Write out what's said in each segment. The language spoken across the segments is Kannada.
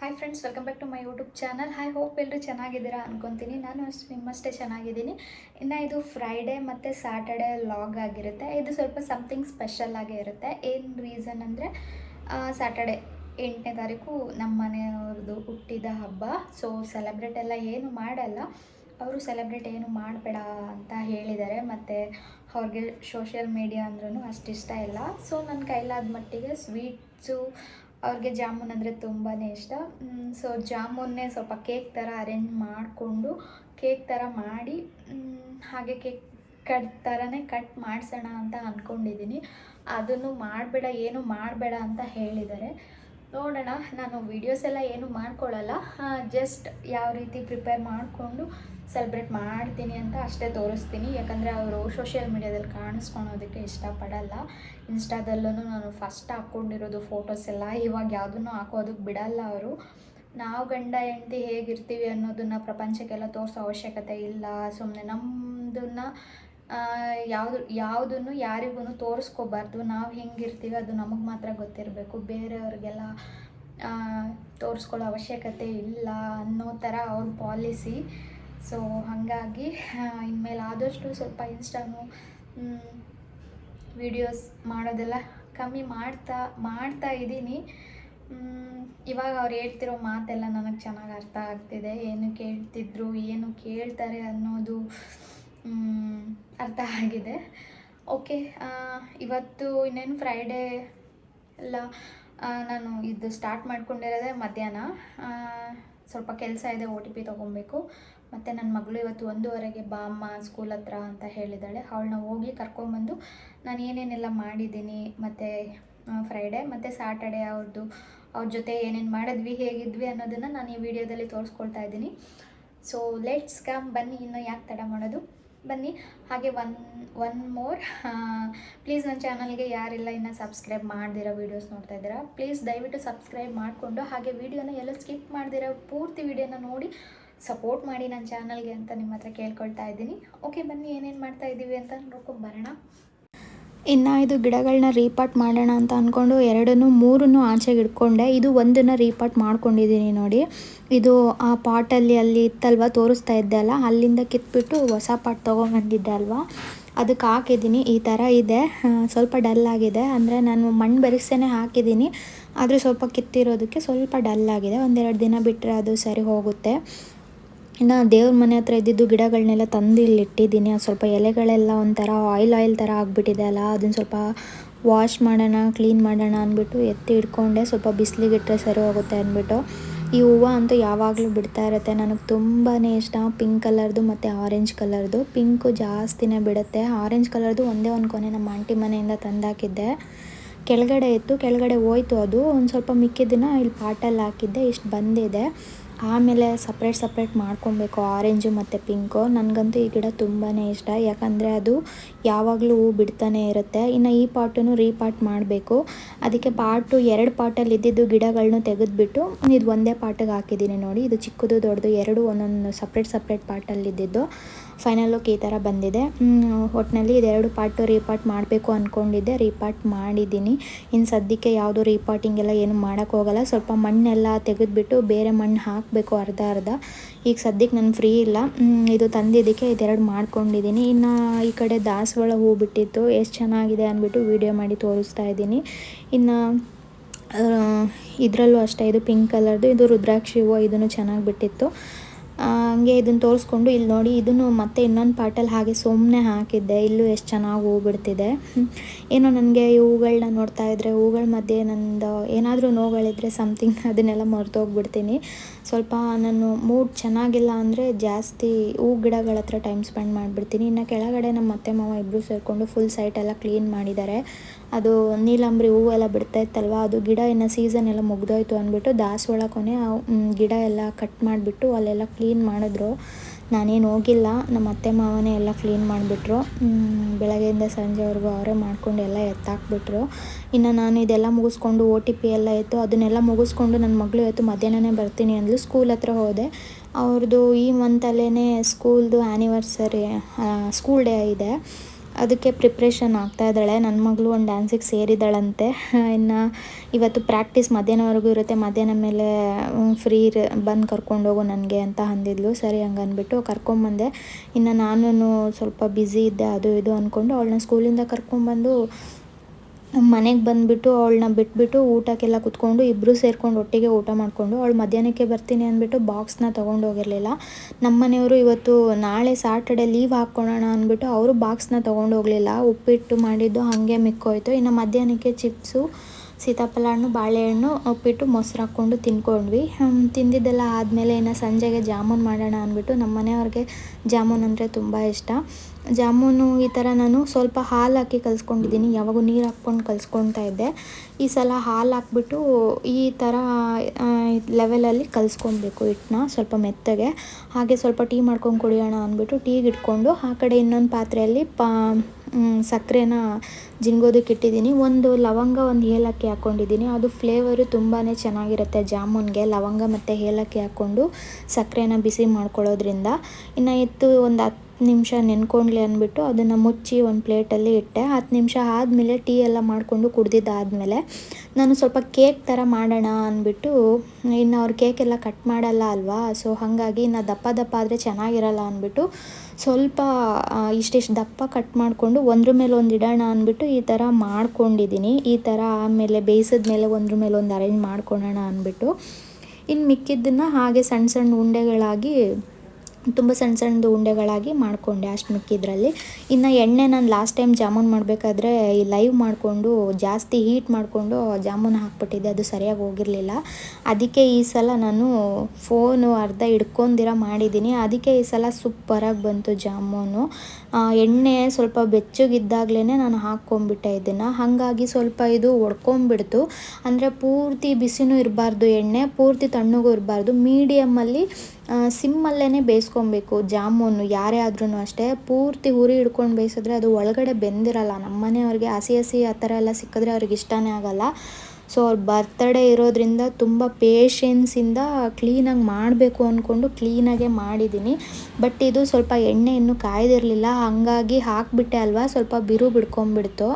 Hi friends welcome back to my YouTube channel hi hope ಎಲ್ಲರೂ ಚೆನ್ನಾಗಿದ್ದೀರಾ ಅನ್ಕೊತೀನಿ. ನಾನು ಅಷ್ಟು ನಿಮ್ಮಷ್ಟೇ ಚೆನ್ನಾಗಿದ್ದೀನಿ. ಇನ್ನು ಇದು ಫ್ರೈಡೇ ಮತ್ತು ಸ್ಯಾಟರ್ಡೇ ಲಾಗ್ ಆಗಿರುತ್ತೆ. ಇದು ಸ್ವಲ್ಪ ಸಮಥಿಂಗ್ ಸ್ಪೆಷಲ್ ಆಗೇ ಇರುತ್ತೆ. ಏನು ರೀಸನ್ ಅಂದರೆ ಸ್ಯಾಟರ್ಡೇ ಎಂಟನೇ ತಾರೀಕು ನಮ್ಮ ಮನೆಯವ್ರದ್ದು ಹುಟ್ಟಿದ ಹಬ್ಬ. ಸೊ ಸೆಲೆಬ್ರೇಟ್ ಎಲ್ಲ ಏನು ಮಾಡಲ್ಲ. ಅವರು ಸೆಲೆಬ್ರೇಟ್ ಏನು ಮಾಡಬೇಡ ಅಂತ ಹೇಳಿದ್ದಾರೆ. ಮತ್ತು ಅವ್ರಿಗೆ ಸೋಷಿಯಲ್ ಮೀಡಿಯಾ ಅಂದ್ರೂ ಅಷ್ಟಿಷ್ಟ ಇಲ್ಲ. ಸೊ ನನ್ನ ಕೈಲಾದ ಮಟ್ಟಿಗೆ ಸ್ವೀಟ್ಸು ಅವ್ರಿಗೆ ಜಾಮೂನ್ ಅಂದರೆ ತುಂಬಾ ಇಷ್ಟ. ಸೊ ಜಾಮೂನ್ನೇ ಸ್ವಲ್ಪ ಕೇಕ್ ಥರ ಅರೇಂಜ್ ಮಾಡಿಕೊಂಡು ಕೇಕ್ ಥರ ಮಾಡಿ ಹಾಗೆ ಕೇಕ್ ಕಟ್ ಥರನೇ ಕಟ್ ಮಾಡಿಸೋಣ ಅಂತ ಅಂದ್ಕೊಂಡಿದ್ದೀನಿ ಅದನ್ನು ಮಾಡಬೇಡ, ಏನು ಮಾಡಬೇಡ ಅಂತ ಹೇಳಿದ್ದಾರೆ. ನೋಡೋಣ. ನಾನು ವೀಡಿಯೋಸ್ ಎಲ್ಲ ಏನು ಮಾಡ್ಕೊಳ್ಳಲ್ಲ. ಜಸ್ಟ್ ಯಾವ ರೀತಿ ಪ್ರಿಪೇರ್ ಮಾಡಿಕೊಂಡು ಸೆಲೆಬ್ರೇಟ್ ಮಾಡ್ತೀನಿ ಅಂತ ಅಷ್ಟೇ ತೋರಿಸ್ತೀನಿ. ಯಾಕಂದರೆ ಅವರು ಸೋಷಿಯಲ್ ಮೀಡ್ಯಾದಲ್ಲಿ ಕಾಣಿಸ್ಕೊಳೋದಕ್ಕೆ ಇಷ್ಟಪಡಲ್ಲ. ಇನ್ಸ್ಟಾದಲ್ಲೂ ನಾನು ಫಸ್ಟ್ ಹಾಕ್ಕೊಂಡಿರೋದು ಫೋಟೋಸ್ ಎಲ್ಲ. ಇವಾಗ ಯಾವುದನ್ನು ಹಾಕೋದಕ್ಕೆ ಬಿಡಲ್ಲ ಅವರು. ನಾವು ಗಂಡ, ಹೆಂಡತಿ ಹೇಗಿರ್ತೀವಿ ಅನ್ನೋದನ್ನು ಪ್ರಪಂಚಕ್ಕೆಲ್ಲ ತೋರಿಸೋ ಅವಶ್ಯಕತೆ ಇಲ್ಲ. ಸುಮ್ಮನೆ ನಮ್ಮದನ್ನು ಯಾವುದು, ಯಾವುದನ್ನು ಯಾರಿಗೂ ತೋರಿಸ್ಕೋಬಾರ್ದು. ನಾವು ಹೆಂಗಿರ್ತೀವಿ ಅದು ನಮಗೆ ಮಾತ್ರ ಗೊತ್ತಿರಬೇಕು. ಬೇರೆಯವ್ರಿಗೆಲ್ಲ ತೋರಿಸ್ಕೊಳ್ಳೋ ಅವಶ್ಯಕತೆ ಇಲ್ಲ ಅನ್ನೋ ಥರ ಅವ್ರ ಪಾಲಿಸಿ. ಸೊ ಹಾಗಾಗಿ ಇನ್ಮೇಲೆ ಆದಷ್ಟು ಸ್ವಲ್ಪ ಇನ್ಸ್ಟಾನು ವಿಡಿಯೋಸ್ ಮಾಡೋದೆಲ್ಲ ಕಮ್ಮಿ ಮಾಡ್ತಾ ಮಾಡ್ತಾ ಇದ್ದೀನಿ. ಇವಾಗ ಅವ್ರು ಹೇಳ್ತಿರೋ ಮಾತೆಲ್ಲ ನನಗೆ ಚೆನ್ನಾಗಿ ಅರ್ಥ ಆಗ್ತಿದೆ. ಏನು ಕೇಳ್ತಿದ್ರು, ಏನು ಕೇಳ್ತಾರೆ ಅನ್ನೋದು ಅರ್ಥ ಆಗಿದೆ. ಓಕೆ ಇವತ್ತು ಇನ್ನೇನು ಫ್ರೈಡೇ ಎಲ್ಲ ನಾನು ಇದು ಸ್ಟಾರ್ಟ್ ಮಾಡ್ಕೊಂಡಿರೋದೇ ಮಧ್ಯಾಹ್ನ. ಸ್ವಲ್ಪ ಕೆಲಸ ಇದೆ ಓ ಟಿ ಪಿ ತೊಗೊಬೇಕು. ಮತ್ತು ನನ್ನ ಮಗಳು ಇವತ್ತು ಒಂದೂವರೆಗೆ ಬಾ ಅಮ್ಮ ಸ್ಕೂಲ್ ಹತ್ರ ಅಂತ ಹೇಳಿದ್ದಾಳೆ. ಅವಳನ್ನ ಹೋಗಿ ಕರ್ಕೊಂಬಂದು ನಾನು ಏನೇನೆಲ್ಲ ಮಾಡಿದ್ದೀನಿ, ಮತ್ತು ಫ್ರೈಡೇ ಮತ್ತು ಸ್ಯಾಟರ್ಡೆ ಅವ್ರದ್ದು ಅವ್ರ ಜೊತೆ ಏನೇನು ಮಾಡಿದ್ವಿ, ಹೇಗಿದ್ವಿ ಅನ್ನೋದನ್ನು ನಾನು ಈ ವಿಡಿಯೋದಲ್ಲಿ ತೋರಿಸ್ಕೊಳ್ತಾ ಇದ್ದೀನಿ. ಸೊ ಲೆಟ್ಸ್ ಕಮ್ ಬನ್ನಿ, ಇನ್ನು ಯಾಕೆ ತಡ ಮಾಡೋದು? ಬನ್ನಿ. ಹಾಗೆ ಒನ್ ಒನ್ ಮೋರ್ ಪ್ಲೀಸ್ ನನ್ನ ಚಾನಲ್ಗೆ ಯಾರೆಲ್ಲ ಇನ್ನು ಸಬ್ಸ್ಕ್ರೈಬ್ ಮಾಡ್ದಿರೋ ವೀಡಿಯೋಸ್ ನೋಡ್ತಾ ಇದ್ದೀರಾ ಪ್ಲೀಸ್ ದಯವಿಟ್ಟು ಸಬ್ಸ್ಕ್ರೈಬ್ ಮಾಡಿಕೊಂಡು ಹಾಗೆ ವಿಡಿಯೋನ ಎಲ್ಲ ಸ್ಕಿಪ್ ಮಾಡ್ದಿರೋ ಪೂರ್ತಿ ವಿಡಿಯೋನ ನೋಡಿ ಸಪೋರ್ಟ್ ಮಾಡಿ ನನ್ನ ಚಾನಲ್ಗೆ ಅಂತ ನಿಮ್ಮ ಹತ್ರ ಕೇಳ್ಕೊಳ್ತಾ ಇದ್ದೀನಿ. ಓಕೆ ಬನ್ನಿ, ಏನೇನು ಮಾಡ್ತಾ ಇದ್ದೀವಿ ಅಂತ ನೋಡ್ಕೊಂಡು ಬರೋಣ. ಇನ್ನು ಇದು ಗಿಡಗಳನ್ನ ರೀಪಾಟ್ ಮಾಡೋಣ ಅಂತ ಅಂದ್ಕೊಂಡು ಎರಡನ್ನೂ ಮೂರನ್ನು ಆಚೆಗೆ ಇಟ್ಕೊಂಡೆ. ಇದು ಒಂದನ್ನು ರೀಪಾಟ್ ಮಾಡ್ಕೊಂಡಿದ್ದೀನಿ ನೋಡಿ. ಇದು ಆ ಪಾಟಲ್ಲಿ ಅಲ್ಲಿ ಇತ್ತಲ್ವ, ತೋರಿಸ್ತಾ ಇದ್ದೆ ಅಲ್ಲ, ಅಲ್ಲಿಂದ ಕಿತ್ಬಿಟ್ಟು ಹೊಸ ಪಾಟ್ ತೊಗೊಂಡ್ಬಂದಿದ್ದೆ ಅಲ್ವಾ? ಅದಕ್ಕೆ ಹಾಕಿದ್ದೀನಿ ಈ ಥರ ಇದೆ. ಸ್ವಲ್ಪ ಡಲ್ ಆಗಿದೆ. ಅಂದರೆ ನಾನು ಮಣ್ಣು ಬೆರೆಸೇನೆ ಹಾಕಿದ್ದೀನಿ ಆದರೆ ಸ್ವಲ್ಪ ಕಿತ್ತಿರೋದಕ್ಕೆ ಸ್ವಲ್ಪ ಡಲ್ ಆಗಿದೆ. ಒಂದೆರಡು ದಿನ ಬಿಟ್ಟರೆ ಅದು ಸರಿ ಹೋಗುತ್ತೆ. ಇನ್ನು ದೇವ್ರ ಮನೆ ಹತ್ರ ಇದ್ದಿದ್ದು ಗಿಡಗಳನ್ನೆಲ್ಲ ತಂದು ಇಲ್ಲಿ ಇಟ್ಟಿದ್ದೀನಿ. ಅದು ಸ್ವಲ್ಪ ಎಲೆಗಳೆಲ್ಲ ಒಂಥರ ಆಯಿಲ್ ಆಯಿಲ್ ಥರ ಆಗಿಬಿಟ್ಟಿದೆ ಅಲ್ಲ ಅದನ್ನು ಸ್ವಲ್ಪ ವಾಶ್ ಮಾಡೋಣ ಕ್ಲೀನ್ ಮಾಡೋಣ ಅಂದ್ಬಿಟ್ಟು ಎತ್ತಿ ಇಟ್ಕೊಂಡೆ ಸ್ವಲ್ಪ ಬಿಸಿಲಿಗೆ ಇಟ್ಟರೆ ಸರಿ ಹೋಗುತ್ತೆ ಅಂದ್ಬಿಟ್ಟು. ಈ ಹೂವು ಅಂತೂ ಯಾವಾಗಲೂ ಬಿಡ್ತಾ ಇರುತ್ತೆ. ನನಗೆ ತುಂಬಾ ಇಷ್ಟ. ಪಿಂಕ್ ಕಲರ್ದು ಮತ್ತು ಆರೆಂಜ್ ಕಲರ್ದು ಪಿಂಕು ಜಾಸ್ತಿನೇ ಬಿಡುತ್ತೆ. ಆರೆಂಜ್ ಕಲರ್ದು ಒಂದೇ ಒಂದು ಕೊನೆ ನಮ್ಮ ಆಂಟಿ ಮನೆಯಿಂದ ತಂದಾಕಿದ್ದೆ. ಕೆಳಗಡೆ ಇತ್ತು, ಕೆಳಗಡೆ ಹೋಯ್ತು ಅದು. ಒಂದು ಸ್ವಲ್ಪ ಮಿಕ್ಕಿದ್ದನ್ನ ಇಲ್ಲಿ ಪಾಟಲ್ಲಿ ಹಾಕಿದ್ದೆ. ಇಷ್ಟು ಬಂದಿದೆ. ಆಮೇಲೆ ಸಪ್ರೇಟ್ ಸಪ್ರೇಟ್ ಮಾಡ್ಕೊಬೇಕು. ಆರೆಂಜು ಮತ್ತು ಪಿಂಕು ನನಗಂತೂ ಈ ಗಿಡ ತುಂಬಾ ಇಷ್ಟ. ಯಾಕಂದರೆ ಅದು ಯಾವಾಗಲೂ ಹೂ ಬಿಡ್ತಾನೆ ಇರುತ್ತೆ. ಇನ್ನು ಈ ಪಾಟನ್ನು ರೀಪಾಟ್ ಮಾಡಬೇಕು. ಅದಕ್ಕೆ ಪಾಟು ಎರಡು ಪಾಟಲ್ಲಿ ಇದ್ದಿದ್ದು ಗಿಡಗಳನ್ನೂ ತೆಗೆದುಬಿಟ್ಟು ಇದು ಒಂದೇ ಪಾಟಿಗೆ ಹಾಕಿದ್ದೀನಿ ನೋಡಿ. ಇದು ಚಿಕ್ಕದು, ದೊಡ್ಡದು ಎರಡು ಒಂದೊಂದು ಸಪ್ರೇಟ್ ಸಪ್ರೇಟ್ ಪಾಟಲ್ಲಿ ಇದ್ದಿದ್ದು. ಫೈನಲ್ ಲುಕ್ ಈ ಥರ ಬಂದಿದೆ. ಒಟ್ಟಿನಲ್ಲಿ ಇದೆರಡು ಪಾರ್ಟು ರೀಪಾರ್ಟ್ ಮಾಡಬೇಕು ಅಂದ್ಕೊಂಡಿದ್ದೆ ರೀಪಾರ್ಟ್ ಮಾಡಿದ್ದೀನಿ. ಇನ್ನು ಸದ್ಯಕ್ಕೆ ಯಾವುದು ರೀಪಾರ್ಟಿಂಗ್ ಎಲ್ಲ ಏನು ಮಾಡೋಕ್ಕೆ ಹೋಗಲ್ಲ. ಸ್ವಲ್ಪ ಮಣ್ಣೆಲ್ಲ ತೆಗೆದುಬಿಟ್ಟು ಬೇರೆ ಮಣ್ಣು ಹಾಕಬೇಕು ಅರ್ಧ ಅರ್ಧ. ಈಗ ಸದ್ಯಕ್ಕೆ ನಾನು ಫ್ರೀ ಇಲ್ಲ. ಇದು ತಂದಿದ್ದಕ್ಕೆ ಇದೆರಡು ಮಾಡ್ಕೊಂಡಿದ್ದೀನಿ. ಇನ್ನು ಈ ಕಡೆ ದಾಸವಾಳ ಹೂ ಬಿಟ್ಟಿತ್ತು. ಎಷ್ಟು ಚೆನ್ನಾಗಿದೆ ಅಂದ್ಬಿಟ್ಟು ವೀಡಿಯೋ ಮಾಡಿ ತೋರಿಸ್ತಾ ಇದ್ದೀನಿ. ಇನ್ನು ಇದರಲ್ಲೂ ಅಷ್ಟೇ. ಇದು ಪಿಂಕ್ ಕಲರ್ದು ಇದು ರುದ್ರಾಕ್ಷಿ ಹೂವು. ಇದನ್ನು ಚೆನ್ನಾಗಿ ಬಿಟ್ಟಿತ್ತು. ಹಂಗೆ ಇದನ್ನು ತೋರಿಸ್ಕೊಂಡು ಇಲ್ಲಿ ನೋಡಿ, ಇದನ್ನು ಮತ್ತೆ ಇನ್ನೊಂದು ಪಾಟಲ್ಲಿ ಹಾಗೆ ಸುಮ್ಮನೆ ಹಾಕಿದ್ದೆ. ಇಲ್ಲೂ ಎಷ್ಟು ಚೆನ್ನಾಗಿ ಹೂ ಬಿಡ್ತಿದೆ ಏನೋ ನನಗೆ ಈ ಹೂಗಳನ್ನ ನೋಡ್ತಾ ಇದ್ದರೆ ಹೂಗಳ ಮಧ್ಯೆ ನಂದು ಏನಾದರೂ ನೋವುಗಳಿದ್ರೆ ಸಮಥಿಂಗ್ ಅದನ್ನೆಲ್ಲ ಮರ್ತೋಗ್ಬಿಡ್ತೀನಿ. ಸ್ವಲ್ಪ ನಾನು ಮೂಡ್ ಚೆನ್ನಾಗಿಲ್ಲ ಅಂದರೆ ಜಾಸ್ತಿ ಹೂ ಗಿಡಗಳ ಹತ್ರ ಟೈಮ್ ಸ್ಪೆಂಡ್ ಮಾಡಿಬಿಡ್ತೀನಿ. ಇನ್ನು ಕೆಳಗಡೆ ನಮ್ಮ ಅತ್ತೆ, ಮಾವ ಇಬ್ಬರು ಸೇರಿಕೊಂಡು ಫುಲ್ ಸೈಟ್ ಎಲ್ಲ ಕ್ಲೀನ್ ಮಾಡಿದ್ದಾರೆ. ಅದು ನೀಲಂಬರಿ ಹೂವೆಲ್ಲ ಎಲ್ಲ ಬಿಡ್ತಾ ಇತ್ತಲ್ವ? ಅದು ಗಿಡ ಇನ್ನು ಸೀಸನ್ ಎಲ್ಲ ಮುಗ್ದೋಯ್ತು ಅಂದ್ಬಿಟ್ಟು ದಾಸವಾಳ ಕೊನೆ ಗಿಡ ಎಲ್ಲ ಕಟ್ ಮಾಡಿಬಿಟ್ಟು ಅಲ್ಲೆಲ್ಲ ಕ್ಲೀನ್ ಮಾಡಿದ್ರು. ನಾನೇನು ಹೋಗಿಲ್ಲ ನಮ್ಮ ಅತ್ತೆ ಮಾವನೇ ಎಲ್ಲ ಕ್ಲೀನ್ ಮಾಡಿಬಿಟ್ರು. ಬೆಳಗ್ಗೆಯಿಂದ ಸಂಜೆವರೆಗೂ ಅವರೇ ಮಾಡ್ಕೊಂಡು ಎಲ್ಲ ಎತ್ತಾಕ್ಬಿಟ್ರು. ಇನ್ನು ನಾನು ಇದೆಲ್ಲ ಮುಗಿಸ್ಕೊಂಡು ಓ ಟಿ ಪಿ ಎಲ್ಲ ಇತ್ತು ಅದನ್ನೆಲ್ಲ ಮುಗಿಸ್ಕೊಂಡು ನನ್ನ ಮಗಳು ಇವತ್ತು ಮಧ್ಯಾಹ್ನನೇ ಬರ್ತೀನಿ ಅಂದಳು ಸ್ಕೂಲ್ ಹತ್ರ ಹೋದೆ. ಅವ್ರದ್ದು ಈ ಮಂತಲ್ಲೇ ಸ್ಕೂಲ್ದು ಆ್ಯನಿವರ್ಸರಿ ಸ್ಕೂಲ್ ಡೇ ಇದೆ. ಅದಕ್ಕೆ ಪ್ರಿಪ್ರೇಷನ್ ಆಗ್ತಾ ಇದ್ದಾಳೆ. ನನ್ನ ಮಗಳು ಒಂದು ಡ್ಯಾನ್ಸಿಗೆ ಸೇರಿದ್ದಾಳಂತೆ ಇನ್ನು ಇವತ್ತು ಪ್ರಾಕ್ಟೀಸ್ ಮಧ್ಯಾಹ್ನವರೆಗೂ ಇರುತ್ತೆ. ಮಧ್ಯಾಹ್ನ ಮೇಲೆ ಫ್ರೀ ಬಂದು ಕರ್ಕೊಂಡೋಗು ನನಗೆ ಅಂತ ಅಂದಿದ್ಲು. ಸರಿ ಹಂಗೆ ಅಂದ್ಬಿಟ್ಟು ಕರ್ಕೊಂಬಂದೆ ಇನ್ನು ನಾನು ಸ್ವಲ್ಪ ಬ್ಯುಸಿ ಇದ್ದೆ, ಅದು ಇದು ಅಂದ್ಕೊಂಡು ಅವಳನ್ನ ಸ್ಕೂಲಿಂದ ಕರ್ಕೊಂಬಂದು ಮನೆಗೆ ಬಂದುಬಿಟ್ಟು ಅವಳನ್ನ ಬಿಟ್ಬಿಟ್ಟು ಊಟಕ್ಕೆಲ್ಲ ಕುತ್ಕೊಂಡು ಇಬ್ಬರು ಸೇರ್ಕೊಂಡು ಒಟ್ಟಿಗೆ ಊಟ ಮಾಡಿಕೊಂಡು ಅವಳು ಮಧ್ಯಾಹ್ನಕ್ಕೆ ಬರ್ತೀನಿ ಅಂದ್ಬಿಟ್ಟು ಬಾಕ್ಸ್ನ ತೊಗೊಂಡು ಹೋಗಿರಲಿಲ್ಲ. ನಮ್ಮ ಮನೆಯವರು ಇವತ್ತು ನಾಳೆ ಸಾಟರ್ಡೆ ಲೀವ್ ಹಾಕ್ಕೊಳ್ಳೋಣ ಅಂದ್ಬಿಟ್ಟು ಅವರು ಬಾಕ್ಸ್ನ ತೊಗೊಂಡು ಹೋಗಲಿಲ್ಲ. ಉಪ್ಪಿಟ್ಟು ಮಾಡಿದ್ದು ಹಾಗೆ ಮಿಕ್ಕೋಯ್ತು. ಇನ್ನು ಮಧ್ಯಾಹ್ನಕ್ಕೆ ಚಿಪ್ಸು ಸೀತಾಫಲ ಹಣ್ಣು ಬಾಳೆಹಣ್ಣು ಉಪ್ಪಿಟ್ಟು ಮೊಸರು ಹಾಕ್ಕೊಂಡು ತಿನ್ಕೊಂಡ್ವಿ. ತಿಂದಿದ್ದೆಲ್ಲ ಆದಮೇಲೆ ಇನ್ನು ಸಂಜೆಗೆ ಜಾಮೂನ್ ಮಾಡೋಣ ಅಂದ್ಬಿಟ್ಟು ನಮ್ಮ ಮನೆಯವ್ರಿಗೆ ಜಾಮೂನ್ ಅಂದರೆ ತುಂಬ ಇಷ್ಟ. ಜಾಮೂನು ಈ ಥರ ನಾನು ಸ್ವಲ್ಪ ಹಾಲು ಹಾಕಿ ಕಲಿಸ್ಕೊಂಡಿದ್ದೀನಿ. ಯಾವಾಗೂ ನೀರು ಹಾಕ್ಕೊಂಡು ಕಲ್ಸ್ಕೊತಾ ಇದ್ದೆ. ಈ ಸಲ ಹಾಲು ಹಾಕ್ಬಿಟ್ಟು ಈ ಥರ ಲೆವೆಲಲ್ಲಿ ಕಲಿಸ್ಕೊಬೇಕು ಹಿಟ್ಟನ್ನ ಸ್ವಲ್ಪ ಮೆತ್ತಗೆ. ಹಾಗೆ ಸ್ವಲ್ಪ ಟೀ ಮಾಡ್ಕೊಂಡು ಕುಡಿಯೋಣ ಅಂದ್ಬಿಟ್ಟು ಟೀಗೆ ಇಟ್ಕೊಂಡು ಆ ಕಡೆ ಇನ್ನೊಂದು ಪಾತ್ರೆಯಲ್ಲಿ ಪಾ ಸಕ್ಕರೆನ ಜಿನ್ಗೋದಕ್ಕೆ ಇಟ್ಟಿದ್ದೀನಿ. ಒಂದು ಲವಂಗ ಒಂದು ಏಲಕ್ಕಿ ಹಾಕ್ಕೊಂಡಿದ್ದೀನಿ. ಅದು ಫ್ಲೇವರು ತುಂಬಾ ಚೆನ್ನಾಗಿರುತ್ತೆ ಜಾಮೂನ್ಗೆ. ಲವಂಗ ಮತ್ತು ಏಲಕ್ಕಿ ಹಾಕ್ಕೊಂಡು ಸಕ್ಕರೆನ ಬಿಸಿ ಮಾಡ್ಕೊಳ್ಳೋದ್ರಿಂದ. ಇನ್ನು ಎತ್ತು ಒಂದು ಹತ್ತು ನಿಮಿಷ ನೆನ್ಕೊಂಡ್ಲಿ ಅಂದ್ಬಿಟ್ಟು ಅದನ್ನು ಮುಚ್ಚಿ ಒಂದು ಪ್ಲೇಟಲ್ಲಿ ಇಟ್ಟೆ. ಹತ್ತು ನಿಮಿಷ ಆದಮೇಲೆ ಟೀ ಎಲ್ಲ ಮಾಡಿಕೊಂಡು ಕುಡ್ದಿದ್ದಾದಮೇಲೆ ನಾನು ಸ್ವಲ್ಪ ಕೇಕ್ ಥರ ಮಾಡೋಣ ಅಂದ್ಬಿಟ್ಟು, ಇನ್ನು ಅವ್ರು ಕೇಕ್ ಎಲ್ಲ ಕಟ್ ಮಾಡಲ್ಲ ಅಲ್ವಾ, ಸೊ ಹಾಗಾಗಿ ಇನ್ನು ದಪ್ಪ ದಪ್ಪ ಆದರೆ ಚೆನ್ನಾಗಿರಲ್ಲ ಅಂದ್ಬಿಟ್ಟು ಸ್ವಲ್ಪ ಇಷ್ಟಿಷ್ಟು ದಪ್ಪ ಕಟ್ ಮಾಡಿಕೊಂಡು ಒಂದ್ರ ಮೇಲೆ ಒಂದು ಇಡೋಣ ಅಂದ್ಬಿಟ್ಟು ಈ ಥರ ಮಾಡ್ಕೊಂಡಿದ್ದೀನಿ. ಈ ಥರ ಆಮೇಲೆ ಬೇಯಿಸಿದ ಮೇಲೆ ಒಂದ್ರ ಮೇಲೆ ಒಂದು ಅರೇಂಜ್ ಮಾಡ್ಕೊಳ್ಳೋಣ ಅಂದ್ಬಿಟ್ಟು. ಇನ್ನು ಮಿಕ್ಕಿದ್ದನ್ನು ಹಾಗೆ ಸಣ್ಣ ಸಣ್ಣ ಉಂಡೆಗಳಾಗಿ ತುಂಬ ಸಣ್ಣ ಸಣ್ಣದು ಉಂಡೆಗಳಾಗಿ ಮಾಡಿಕೊಂಡೆ ಅಷ್ಟು ಮಿಕ್ಕಿದ್ರಲ್ಲಿ ಇನ್ನು ಎಣ್ಣೆ ನಾನು ಲಾಸ್ಟ್ ಟೈಮ್ ಜಾಮೂನ್ ಮಾಡಬೇಕಾದ್ರೆ ಈ ಲೈವ್ ಮಾಡಿಕೊಂಡು, ಜಾಸ್ತಿ ಹೀಟ್ ಮಾಡಿಕೊಂಡು ಜಾಮೂನ್ ಹಾಕ್ಬಿಟ್ಟಿದ್ದೆ, ಅದು ಸರಿಯಾಗಿ ಹೋಗಿರಲಿಲ್ಲ. ಅದಕ್ಕೆ ಈ ಸಲ ನಾನು ಫೋನು ಅರ್ಧ ಹಿಡ್ಕೊಂಡಿರ ಮಾಡಿದ್ದೀನಿ. ಅದಕ್ಕೆ ಈ ಸಲ ಸೂಪರಾಗಿ ಬಂತು ಜಾಮೂನು. ಎಣ್ಣೆ ಸ್ವಲ್ಪ ಬೆಚ್ಚಗಿದ್ದಾಗಲೇ ನಾನು ಹಾಕ್ಕೊಂಬಿಟ್ಟೆ ಇದನ್ನು. ಹಾಗಾಗಿ ಸ್ವಲ್ಪ ಇದು ಒಡ್ಕೊಂಬಿಡ್ತು ಅಂದರೆ ಪೂರ್ತಿ ಬಿಸಿನೂ ಇರಬಾರ್ದು ಎಣ್ಣೆ, ಪೂರ್ತಿ ತಣ್ಣಗೂ ಇರಬಾರ್ದು. ಮೀಡಿಯಮ್ಮಲ್ಲಿ ಸಿಮ್ಮಲ್ಲೇ ಬೇಯಿಸ್ಕೊಬೇಕು, ಜಾಮೂನು, ಯಾರೇ ಆದ್ರೂ ಅಷ್ಟೇ. ಪೂರ್ತಿ ಉರಿ ಹಿಡ್ಕೊಂಡು ಬೇಯಿಸಿದ್ರೆ ಅದು ಒಳಗಡೆ ಬೆಂದಿರಲ್ಲ. ನಮ್ಮ ಮನೆಯವ್ರಿಗೆ ಹಸಿ ಹಸಿ ಆ ಥರ ಎಲ್ಲ ಸಿಕ್ಕಿದ್ರೆ ಅವ್ರಿಗೆ ಇಷ್ಟನೇ ಆಗಲ್ಲ. ಸೊ, ಅವ್ರ ಬರ್ತಡೇ ಇರೋದ್ರಿಂದ ತುಂಬ ಪೇಷನ್ಸಿಂದ ಕ್ಲೀನಾಗಿ ಮಾಡಬೇಕು ಅಂದ್ಕೊಂಡು ಕ್ಲೀನಾಗೆ ಮಾಡಿದ್ದೀನಿ ಬಟ್ ಇದು ಸ್ವಲ್ಪ ಎಣ್ಣೆ ಇನ್ನೂ ಕಾಯ್ದಿರಲಿಲ್ಲ. ಹಾಗಾಗಿ ಹಾಕಿಬಿಟ್ಟೆ ಅಲ್ವಾ? ಸ್ವಲ್ಪ ಬಿರು ಬಿಡ್ಕೊಂಬಿಡ್ತು